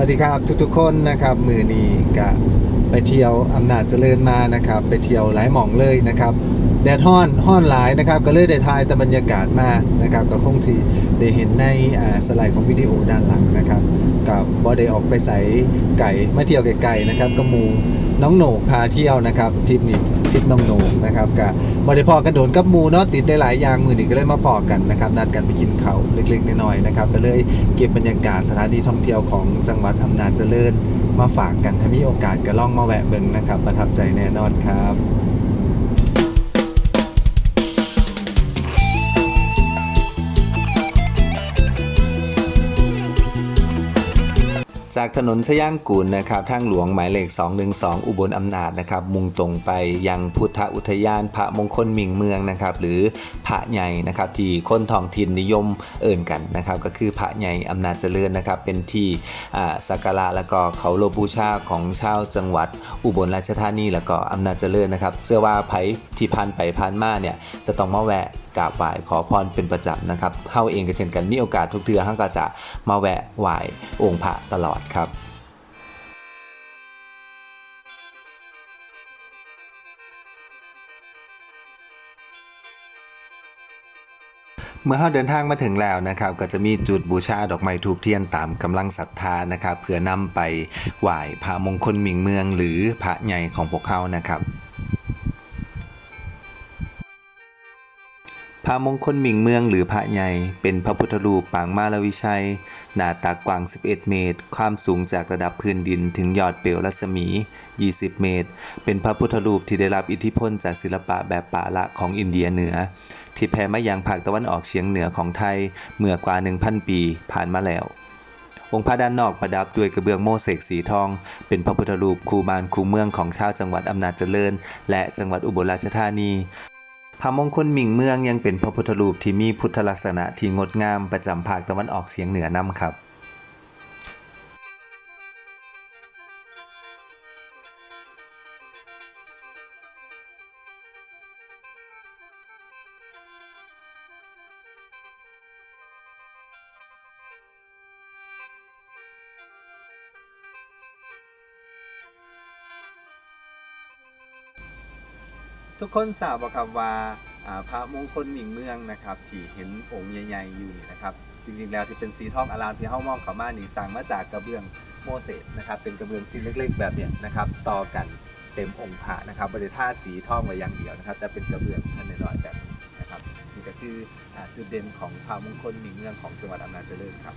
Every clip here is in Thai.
วัสดีครับทุกๆคนนะครับ มือนีกะไปเที่ยวอำนาจเจริญมานะครับ ไปเที่ยวหลายหม่องเลยนะครับแดดฮ้อนฮ้อนหลายนะครับ ก็เลยได้ถ่ายแต่บรรยากาศมานะครับก็คงสิได้เห็นในอ่าสไลด์ของวิดีโอด้านหลังนะครับกับบอได้ออกไปใส่ไก่มาเที่ยวไกลๆนะครับกับมูน้องโหนกพาเที่ยวนะครับทริปนี้ทริปน้องโหนกนะครับกับ บอได้พอกันโดนกับมูเนาะติดได้หลายอย่างมือนีก็เลยมาพอกันนะครับนัดกันไปกินเข้าเล็กๆน้อยๆนะครับก็เลยเก็บบรรยากาศสถานที่ท่องเที่ยวของจังหวัดอำนาจเจริญ มาฝากกันถ้ามีโอกาสก็ล่องมาแวะเบิงนะครับ ประทับใจแน่นอนครับ จากถนนชย่างกูลนะครับทางหลวงหมายเลข 212 อุบลอำนาจนะครับ มุ่งตรงไปยังพุทธอุทยานพระมงคลมิงเมืองนะครับ หรือพระใหญ่นะครับที่คนท้องถิ่นนิยมเอิ่นกันนะครับ ก็คือพระใหญ่อำนาจเจริญนะครับ เป็นที่อ่าสักการะแล้วก็เขาโลบูชาของชาวจังหวัด อุบลราชธานีแล้วก็อำนาจเจริญนะครับเชื่อว่าไผที่ผ่านไปผ่านมาเนี่ยจะต้องมาแวะกราบไหว้ขอพรเป็นประจำนะครับเท่าเองก็เช่นกันมีโอกาสทุกเทือห้างก็จะมาแวะไหว้องค์พระตลอดครับเมื่อเราเดินทางมาถึงแล้วนะครับ ก็จะมีจุดบูชาดอกไม้ทูบเทียนตามกำลังศรัทธานะครับเพื่อนำไปไหว้พระมงคลหมิงเมือง หรือพระใหญ่ของพวกเขานะครับ พระมงคลหมิงเมืองหรือพระใหญ่ เป็นพระพุทธรูปปางมาลวิชัย หนาตากว้าง 11 เมตร ความสูงจากระดับพื้นดินถึงยอดเปลวรัศมี 20 เมตร เป็นพระพุทธรูปที่ได้รับอิทธิพลจากศิลปะแบบปาละของอินเดียเหนือ ที่แผ่มายังภาคตะวันออกเฉียงเหนือของไทย เมื่อกว่า 1,000 ปีผ่านมาแล้วองค์พระด้านนอกประดับด้วยกระเบื้องโมเสกสีทอง เป็นพระพุทธรูปคูมานคูเมืองของชาวจังหวัดอำนาจเจริญ และจังหวัดอุบลราชธานี พระมงคลหมิ่งเมืองยังเป็นพระพุทธรูปที่มีพุทธลักษณะที่งดงามประจำภาคตะวันออกเฉียงเหนือนำครับ ทุกคนทราบว่าครับว่าพระมงคลหมิ่งเมืองนะครับที่เห็นองค์ใหญ่ๆอยู่นี่นะครับจริงๆแล้วที่เป็นสีทองอารามที่เฮ้ามองเขามานี่สั่งมาจากกระเบื้องโมเสสนะครับเป็นกระเบื้องชิ้นเล็ก ๆ แบบเนี้ยนะครับต่อกันเต็มองค์พระนะครับบริท่าสีทองไว้อย่างเดียวนะครับจะเป็นกระเบื้องท่านในรอยแบบนี้นะครับนี่ก็คือจุดเด่นของพระมงคลหมิ่งเมืองของจังหวัดอำนาจเจริญครับ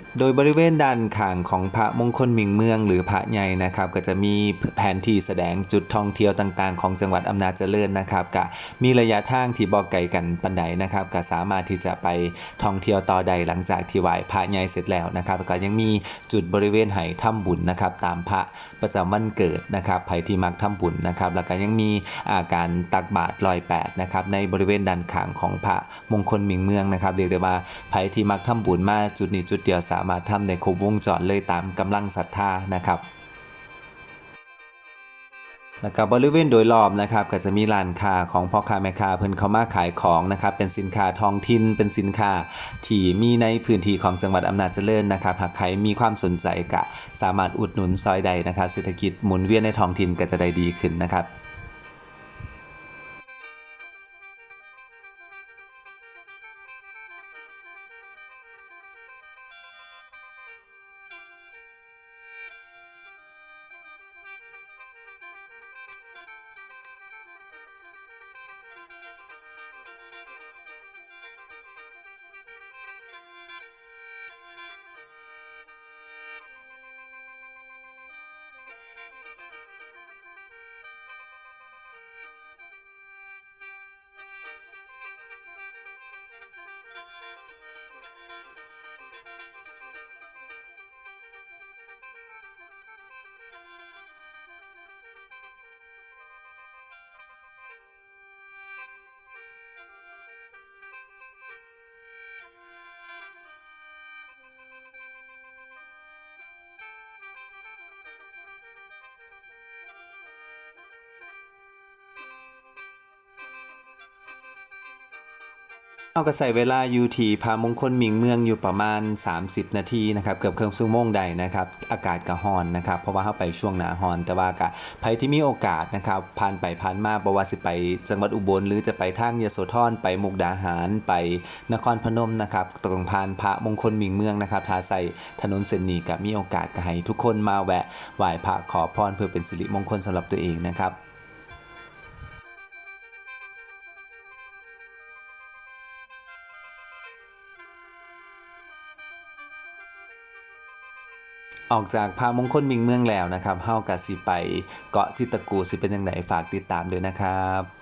โดยบริเวณด้านข้างของพระมงคลมิงเมืองหรือพระใหญ่นะครับ ก็จะมีแผนที่แสดงจุดท่องเที่ยวต่างๆ ของจังหวัดอำนาจเจริญนะครับกะมีระยะทางที่บอกไกลกันปันใดนะครับก็สามารถที่จะไปท่องเที่ยวต่อใดหลังจากที่ไหว้พระใหญ่เสร็จแล้วนะครับแล้วก็ยังมีจุดบริเวณไหถ้ำบุญนะครับตามพระประจำวันเกิดนะครับไผที่มักทำบุญนะครับแล้วก็ยังมีอาการตักบาตรลอยแปดนะครับในบริเวณด้านข้างของพระมงคลมิงเมืองนะครับเรียกได้ว่าไผที่มักทำบุญมาจุดนี้จุดเดียวสามารถทำในครบวงจรเลยตามกำลังศรัทธานะครับแล้วก็บริเวณโดยรอบนะครับก็จะมีร้านค้าของพ่อค้าแม่ค้าเพิ่นเข้ามาขายของนะครับเป็นสินค้าท้องถิ่นเป็นสินค้าที่มีในพื้นที่ของจังหวัดอำนาจเจริญนะครับหากใครมีความสนใจก็สามารถอุดหนุนซอยใดนะครับเศรษฐกิจหมุนเวียนในท้องถิ่นก็จะได้ดีขึ้นนะครับ เอาก็ใส่เวลาอยู่ที่พามงคลมิงเมืองอยู่ประมาณ 30 นาทีนะครับเกือบเครื่องซึ่งโมงใดนะครับอากาศก็ร้อนนะครับเพราะว่าเข้าไปช่วงหนาร้อน แต่ว่ากะใครที่มีโอกาสนะครับผ่านไปผ่านมาบ่ว่าสิไปจังหวัดอุบลหรือจะไปทางยโสธรไปมุกดาหารไปนครพนมนะครับต้องผ่านพระมงคลมิงเมืองนะครับถ้าใส่ถนนเส้นนี้ก็มีโอกาสก็ให้ทุกคนมาแวะไหว้พระขอพรเพื่อเป็นสิริมงคลสำหรับตัวเองนะครับ ออกจากพามงคลมิงเมืองแล้วนะครับเฮากะสิไปเกาะจิตกูสิเป็นยังไงฝากติดตามด้วยนะครับ